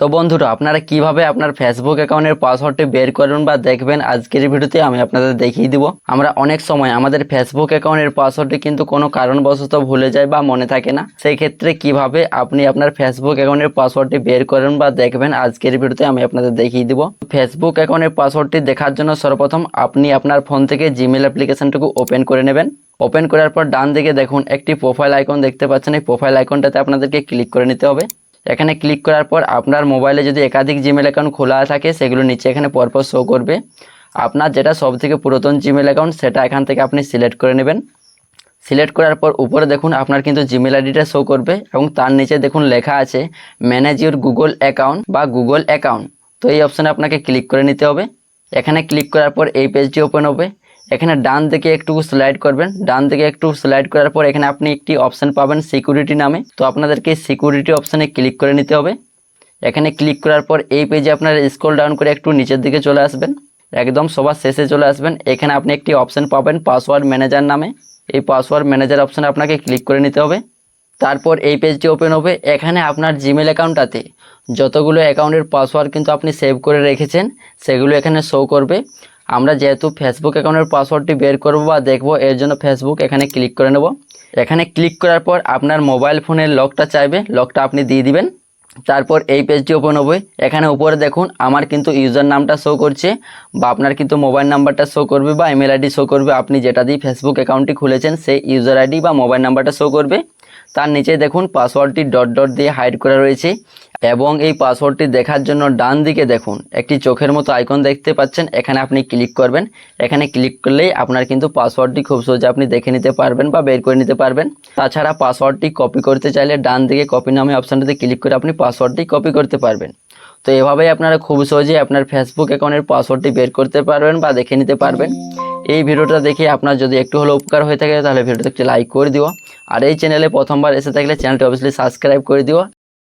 তো বন্ধুরা, আপনারা কীভাবে আপনার ফেসবুক অ্যাকাউন্টের পাসওয়ার্ডটি বের করবেন বা দেখবেন আজকের ভিডিওতে আমি আপনাদের দেখিয়ে দিব। আমরা অনেক সময় আমাদের ফেসবুক অ্যাকাউন্টের পাসওয়ার্ডটি কিন্তু কোনো কারণবশত ভুলে যায় বা মনে থাকে না। সেই ক্ষেত্রে কীভাবে আপনি আপনার ফেসবুক অ্যাকাউন্টের পাসওয়ার্ডটি বের করবেন বা দেখবেন আজকের ভিডিওতে আমি আপনাদের দেখিয়ে দিব। ফেসবুক অ্যাকাউন্টের পাসওয়ার্ডটি দেখার জন্য সর্বপ্রথম আপনি আপনার ফোন থেকে জিমেল অ্যাপ্লিকেশনটুকু ওপেন করে নেবেন। ওপেন করার পর ডান দিকে দেখুন, একটি প্রোফাইল আইকন দেখতে পাচ্ছেন। এই প্রোফাইল আইকনটাতে আপনাদেরকে ক্লিক করে নিতে হবে। এখানে ক্লিক করার পর আপনার মোবাইলে যদি একাধিক জিমেল অ্যাকাউন্ট খোলা থাকে, সেগুলো নিচে এখানে পরপর শো করবে। আপনার যেটা সব থেকে পুরাতন জিমেল অ্যাকাউন্ট সেটা এখান থেকে আপনি সিলেক্ট করে নেবেন। সিলেক্ট করার পর উপরে দেখুন, আপনার কিন্তু জিমেল আইডিটা শো করবে এবং তার নিচে দেখুন লেখা আছে ম্যানেজ ইউর গুগল অ্যাকাউন্ট বা গুগল অ্যাকাউন্ট তো এই অপশানে আপনাকে ক্লিক করে নিতে হবে। এখানে ক্লিক করার পর এই পেজটি ওপেন হবে। এখানে ডান দিকে একটু স্লাইড করবেন। ডান দিকে একটু স্লাইড করার পর এখানে আপনি একটি অপশান পাবেন সিকিউরিটি নামে। তো আপনাদেরকে সিকিউরিটি অপশানে ক্লিক করে নিতে হবে। এখানে ক্লিক করার পর এই পেজে আপনারা স্ক্রল ডাউন করে একটু নিচের দিকে চলে আসবেন। একদম সবার শেষে চলে আসবেন। এখানে আপনি একটি অপশান পাবেন পাসওয়ার্ড ম্যানেজার নামে। এই পাসওয়ার্ড ম্যানেজার অপশানে আপনাকে ক্লিক করে নিতে হবে। তারপর এই পেজটি ওপেন হবে। এখানে আপনার জিমেল অ্যাকাউন্টটাতে যতগুলো অ্যাকাউন্টের পাসওয়ার্ড কিন্তু আপনি সেভ করে রেখেছেন, সেগুলো এখানে শো করবে। আমরা যেহেতু ফেসবুক অ্যাকাউন্টের পাসওয়ার্ডটি বের করব বা দেখব, এর জন্য ফেসবুক এখানে ক্লিক করে নেব। এখানে ক্লিক করার পর আপনার মোবাইল ফোনের লকটা চাইবে লকটা আপনি দিয়ে দিবেন। তারপর এই পেজটি ওপেন হবে। এখানে উপরে দেখুন, আমার কিন্তু ইউজার নামটা শো করছে বা আপনার কিন্তু মোবাইল নাম্বারটা শো করবে বা ইমেল আইডি শো করবে। আপনি যেটা দিয়ে ফেসবুক অ্যাকাউন্টটি খুলেছেন, সেই ইউজার আইডি বা মোবাইল নাম্বারটা শো করবে। তার নিচে দেখুন পাসওয়ার্ডটি ডট ডট দিয়ে হাইড করা রয়েছে এবং এই পাসওয়ার্ডটি দেখার জন্য ডান দিকে দেখুন, একটি চোখের মতো আইকন দেখতে পাচ্ছেন, এখানে আপনি ক্লিক করবেন। এখানে ক্লিক করলেই আপনার কিন্তু পাসওয়ার্ডটি খুব সহজে আপনি দেখে নিতে পারবেন বা বের করে নিতে পারবেন। তাছাড়া পাসওয়ার্ডটি কপি করতে চাইলে ডান দিকে কপি নামে অপশানটিতে ক্লিক করে আপনি পাসওয়ার্ডটি কপি করতে পারবেন। তো এভাবেই আপনারা খুব সহজেই আপনার ফেসবুক অ্যাকাউন্টের পাসওয়ার্ডটি বের করতে পারবেন বা দেখে নিতে পারবেন। এই ভিডিওটা দেখে আপনার যদি একটু হলেও উপকার হয়ে থাকে, তাহলে ভিডিওতে একটি লাইক করে দিও। আর এই চ্যানেলে প্রথমবার এসে থাকলে চ্যানেলটি অবশ্যই সাবস্ক্রাইব করে দিও।